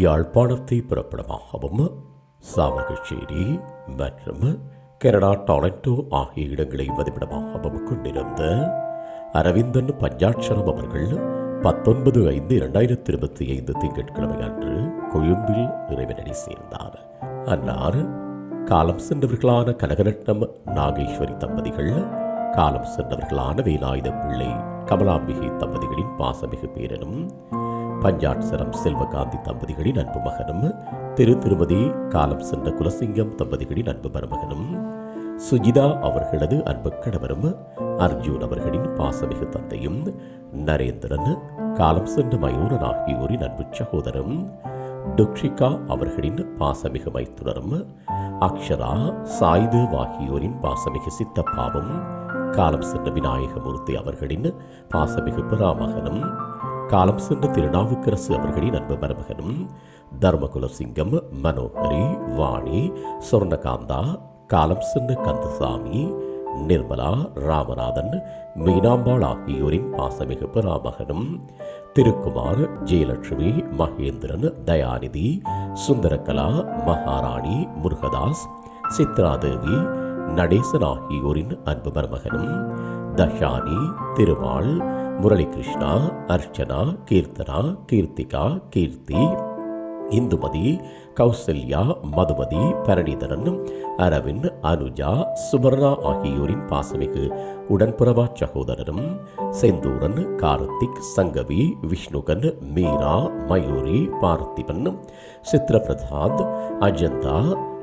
யாழ்ப்பாணத்தை பிறப்பிடமாகவும் சாவகச்சேரி மற்றும் Canada Toronto ஆகிய இடங்களை மதிப்பிடமாகவும் கொண்டிருந்த அரவிந்தன் பஞ்சாட்சரம் அவர்கள் பத்தொன்பது ஐந்து இரண்டாயிரத்தி இருபத்தி ஐந்து திங்கட்கிழமை அன்று கொழும்பில் இறைவனடி சேர்ந்தார். அன்னார் காலம் சென்றவர்களான கனகரட்னம் நாகேஸ்வரி தம்பதிகள் காலம் சென்றவர்களான வேலாயுத பிள்ளை கமலாம்பிகை தம்பதிகளின் பாசமிகு பேரனும் பஞ்சாட்சரம் செல்வகாந்தி தம்பதிகளின் அன்பு மகனும் திரு திருமதி காலம் சென்ற குலசிங்கம் தம்பதிகளின் அன்பு மருமகனும் சுஜிதா அவர்களது அன்பு கணவரும் அர்ஜுன் அவர்களின் பாசமிகு தந்தையும் நரேந்திரன் காலம் சென்ற மயூரன் ஆகியோரின் அன்பு சகோதரம் டுக்ஷிகா அவர்களின் பாசமிகு மைத்துனரும் அக்ஷரா சாய்தேவ் ஆகியோரின் பாசமிகு சித்தப்பாவும் காலம் சென்ற விநாயகமூர்த்தி அவர்களின் பாசமிகு பிராமகனும் காலம் சென்ற திருநாவுக்கரசு அவர்களின் அன்பு மருமகனும் தர்மகுல சிங்கம் மனோகரி வாணி சொர்ணகாந்தா காலம் சென்ற கந்தசாமி நிர்மலா ராமநாதன் மீனாம்பாள் ஆகியோரின் பாசமிகு பிராமகனும் திருக்குமார் ஜெயலட்சுமி மகேந்திரன் தயாநிதி சுந்தரகலா மகாராணி முருகதாஸ் சித்ராதேவி நடேசன் ஆகியோரின் அன்பு மருமகனும் தஷானி திருமால் முரளிகிருஷ்ணா அர்ச்சனா கீர்த்தனா கீர்த்திகா கீர்த்தி இந்துமதி கௌசல்யா மதுமதி பரணிதரன் அரவிந்த் அனுஜா சுபர்ணா ஆகியோரின் பாசமிகு உடன்புறவா சகோதரரும் செந்தூரன் கார்த்திக் சங்கவி விஷ்ணுகன் மீரா மயூரி பார்த்திபன் சித்ரபிரசாத் அஜந்தா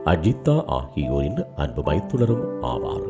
அஜிதா ஆகியோரின் அன்பு மைத்துனரும் ஆவார்.